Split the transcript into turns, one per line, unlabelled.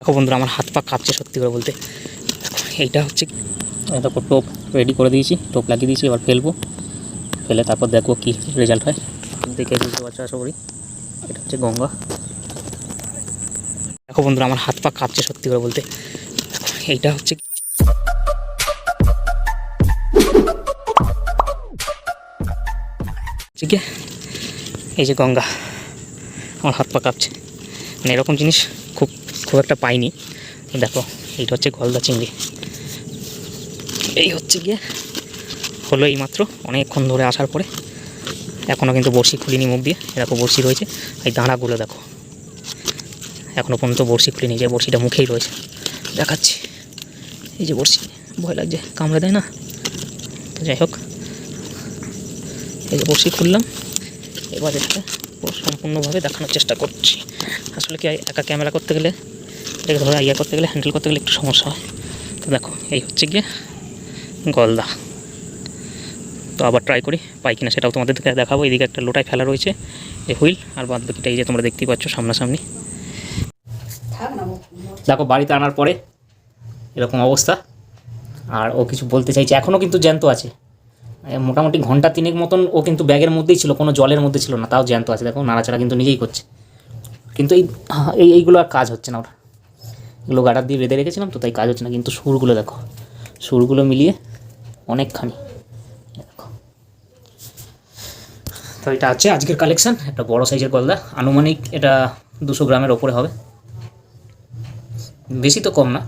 দেখো বন্ধুরা, আমার হাত পা কাঁপছে সত্যি করে বলতে। এইটা হচ্ছে তারপর টোপ রেডি করে দিয়েছি, টোপ লাগিয়ে দিয়েছি, এবার ফেলব। ফেলে তারপর দেখব কি রেজাল্ট হয়। দেখে বুঝতে পারছ, আশা করি। এটা হচ্ছে গঙ্গা। দেখো বন্ধুরা, আমার হাত পা কাঁপছে সত্যি করে বলতে। এইটা হচ্ছে ঠিক এই যে গঙ্গা, আমার হাত পা কাঁপছে। মানে এরকম জিনিস খুব খুব একটা পাইনি। দেখো, এইটা হচ্ছে গলদা চিংড়ি। এই হচ্ছে গিয়ে হলো এইমাত্র অনেকক্ষণ ধরে আসার পরে। এখনও কিন্তু বড়শি খুলিনি মুখ দিয়ে, এরকম বড়শি রয়েছে। এই দাঁড়াগুলো দেখো এখনও পর্যন্ত বড়শি খুলিনি, যে বড়শিটা মুখেই রয়েছে। দেখাচ্ছি। এই যে বড়শি, ভয় লাগছে, কামড়ে দেয় না? তো যাই হোক, এই যে বড়শি খুললাম। এবার পুরো সম্পূর্ণভাবে দেখানোর চেষ্টা করছি। আসলে কি একা ক্যামেরা করতে গেলে এটাকে ধরো ইয়ে করতে গেলে হ্যান্ডেল করতে গেলে একটু সমস্যা হয়। তো দেখো, এই হচ্ছে গিয়ে গলদা। তো আবার ট্রাই করি, পাই কিনা সেটাও তোমাদেরকে দেখাবো। এদিকে একটা লোটায় ফেলা রয়েছে, এই হুইল, আর বাদ বাকিটা এই যে তোমরা দেখতেই পাচ্ছ সামনাসামনি। দেখো, বাড়িতে আনার পরে এরকম অবস্থা। আর ও কিছু বলতে চাইছে এখনও কিন্তু জ্যান্ত আছে। মোটামুটি ঘণ্টা তিনেক মতন ও কিন্তু ব্যাগের মধ্যেই ছিল, কোনো জলের মধ্যে ছিল না, তাও জ্যান্ত আছে। দেখো, নাড়াচাড়া কিন্তু নিজেই করছে। কিন্তু এই এইগুলো আর কাজ হচ্ছে না ওটা এগুলো গাডার দিয়ে বেঁধে রেখেছিলাম তো তাই কাজ হচ্ছে না। কিন্তু সুরগুলো দেখো, সুরগুলো মিলিয়ে অনেকখানি। তো এটা আছে আজকের কালেকশান একটা বড় সাইজের গলদা আনুমানিক এটা দুশো গ্রামের ওপরে হবে। বেশি তো কম না।